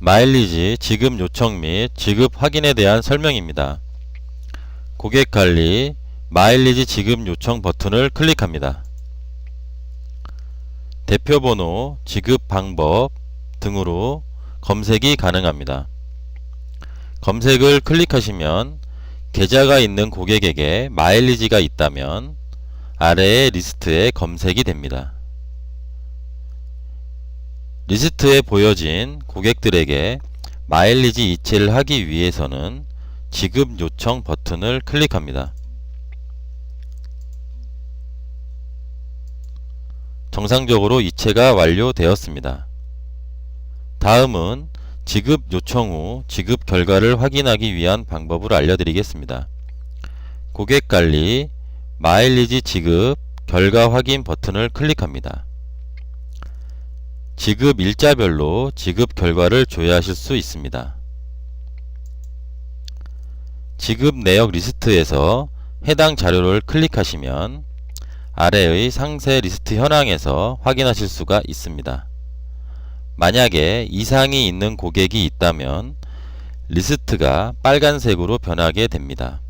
마일리지 지급 요청 및 지급 확인에 대한 설명입니다. 고객 관리 마일리지 지급 요청 버튼을 클릭합니다. 대표 번호, 지급 방법 등으로 검색이 가능합니다. 검색을 클릭하시면 계좌가 있는 고객에게 마일리지가 있다면 아래의 리스트에 검색이 됩니다. 리스트에 보여진 고객들에게 마일리지 이체를 하기 위해서는 지급 요청 버튼을 클릭합니다. 정상적으로 이체가 완료되었습니다. 다음은 지급 요청 후 지급 결과를 확인하기 위한 방법을 알려드리겠습니다. 고객 관리 마일리지 지급 결과 확인 버튼을 클릭합니다. 지급 일자별로 지급 결과를 조회하실 수 있습니다. 지급 내역 리스트에서 해당 자료를 클릭하시면 아래의 상세 리스트 현황에서 확인하실 수가 있습니다. 만약에 이상이 있는 고객이 있다면 리스트가 빨간색으로 변하게 됩니다.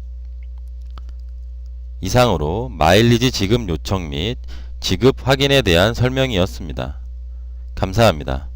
이상으로 마일리지 지급 요청 및 지급 확인에 대한 설명이었습니다. 감사합니다.